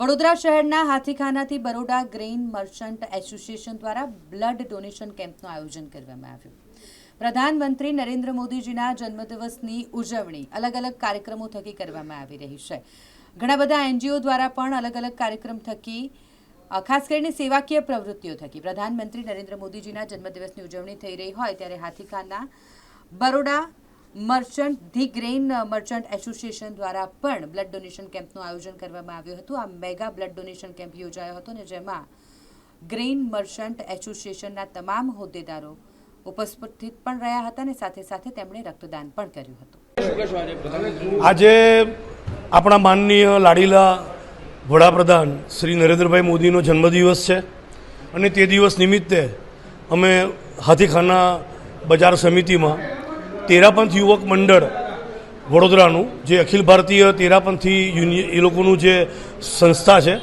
વડોદરા શહેરના હાથીખાનાથી Baroda grain merchant association દ્વારા બ્લડ ડોનેશન કેમ્પનું આયોજન કરવામાં આવ્યું. પ્રધાનમંત્રી નરેન્દ્ર મોદીજીના જન્મદિવસની ઉજવણી અલગ અલગ કાર્યક્રમો થકી કરવામાં આવી રહી છે. ઘણા બધા એનજીઓ દ્વારા પણ અલગ અલગ કાર્યક્રમ થકી ખાસ કરીને સેવાકીય પ્રવૃત્તિઓ થકી. પ્રધાનમંત્રી નરેન્દ્ર મોદીજીના જન્મદિવસની ઉજવણી થઈ રહી હોય ત્યારે Hathikhana Baroda merchant, the grain merchant association દ્વારા પણ બ્લડ ડોનેશન કેમ્પનું આયોજન કરવામાં આવ્યું હતું. આ મેગા બ્લડ ડોનેશન કેમ્પ યોજાયો હતો ને જેમાં ગ્રેઇન મર્ચન્ટ એસોસિએશનના તમામ હોદ્દેદારો ઉપસ્થિત પણ રહ્યા હતા અને સાથે સાથે તેમણે રક્તદાન પણ કર્યું હતું. આજે આપણા માનનીય લાડીલા વડાપ્રધાન શ્રી નરેન્દ્રભાઈ મોદીનો જન્મદિવસ છે અને તે દિવસ નિમિત્તે અમે હાથીખાના બજાર સમિતિમાં તેરાપંથ યુવક મંડળ વડોદરાનું, જે અખિલ ભારતીય તેરાપંથી યુનિય એ લોકોનું જે સંસ્થા છે,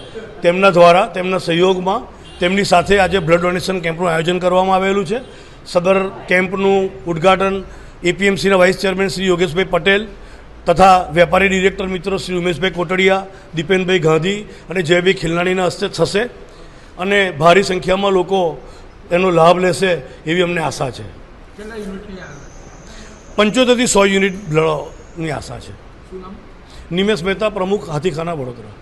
તેમના દ્વારા, તેમના સહયોગમાં તેમની સાથે આજે બ્લડ ડોનેશન કેમ્પનું આયોજન કરવામાં આવેલું છે. સદર કેમ્પનું ઉદ્ઘાટન એપીએમસીના વાઇસ ચેરમેન શ્રી યોગેશભાઈ પટેલ તથા વેપારી ડિરેક્ટર મિત્રો શ્રી ઉમેશભાઈ કોટડિયા, દીપેનભાઈ ગાંધી અને જયભાઈ ખિલનાણીના હસ્તે થશે અને ભારી સંખ્યામાં લોકો એનો લાભ લેશે એવી અમને આશા છે. પંચોતેરથી સો યુનિટ લડવાની આશા છે. નિમેશ મહેતા પ્રમુખ હાથીખાના વડોદરા.